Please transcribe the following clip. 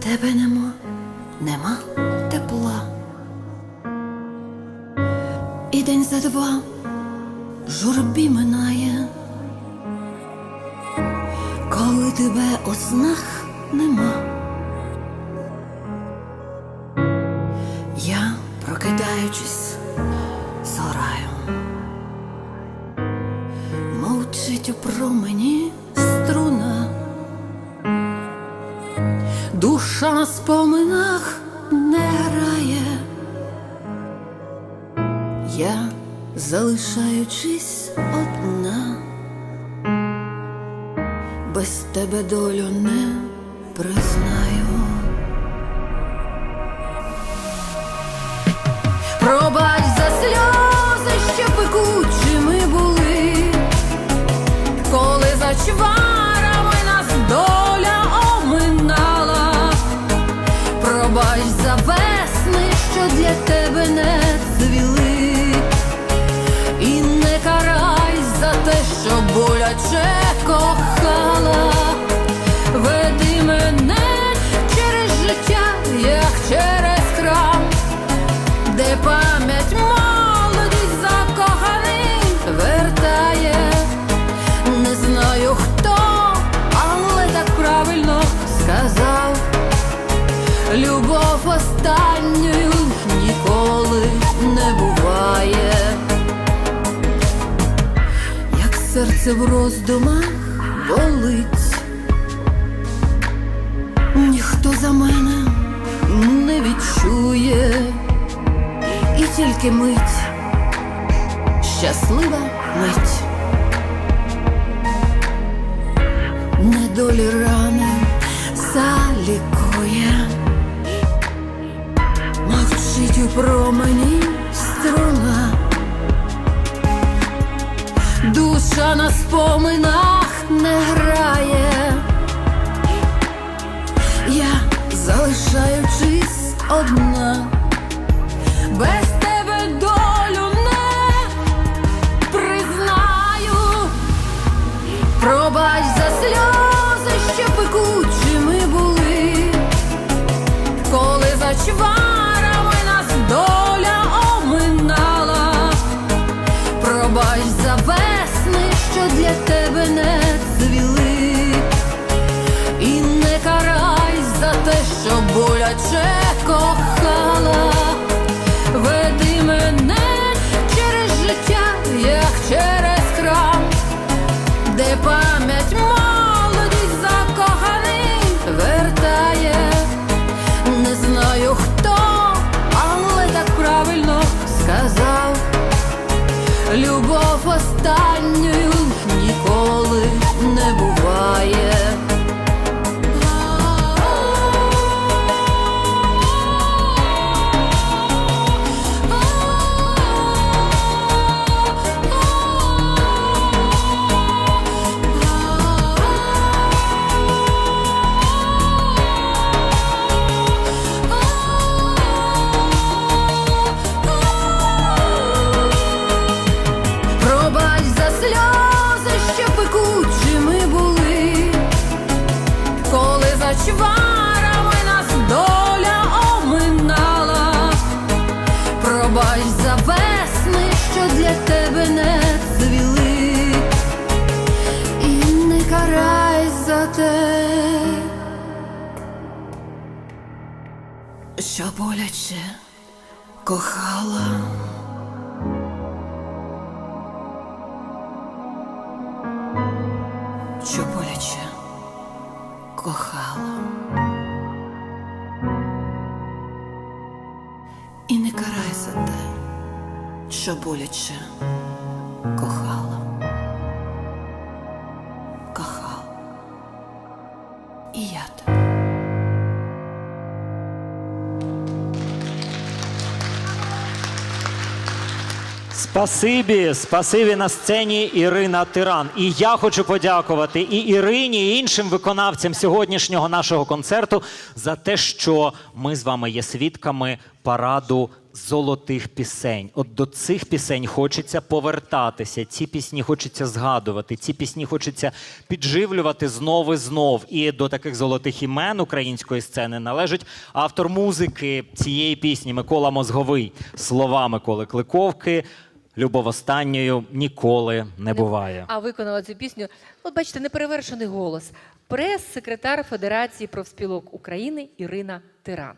Тебе нема, нема І день за два журбі минає, коли тебе у снах нема. Я, прокидаючись, зораю, мовчить у промені струна. Душа на споминах не грає, залишаючись одна, без тебе долю не признаю. Пробач за сльози, що пекучими були, коли за боляче кохала, веди мене через життя, як через храм де пам'ять молодість закоханий вертає, не знаю хто, але так правильно сказав. Любов останньою ніколи не буває, серце в роздумах болить, ніхто за мене не відчує. І тільки мить, щаслива мить, недолі рани залікує, мовчить у промені споминах не грає, я залишаючись одна без тебе долю не признаю, пробач за сльози, що пекучими були, коли за боляче кохала. Чварами нас доля оминала, пробач за весни, що для тебе не цвіли, і не карай за те, що боляче кохала. Кохала. І не карай за те, що боляче кохала. Кохала. І я Спасибі, спасибі на сцені Ірина Тиран. І я хочу подякувати і Ірині, і іншим виконавцям сьогоднішнього нашого концерту за те, що ми з вами є свідками параду золотих пісень. От до цих пісень хочеться повертатися. Ці пісні хочеться згадувати. Ці пісні хочеться підживлювати знов і знов. І до таких золотих імен української сцени належить автор музики цієї пісні Микола Мозговий. Слова Миколи Кликовки. Любов останньою ніколи не буває. А виконала цю пісню. От бачите, неперевершений голос. Прес-секретар Федерації профспілок України Ірина Тиран.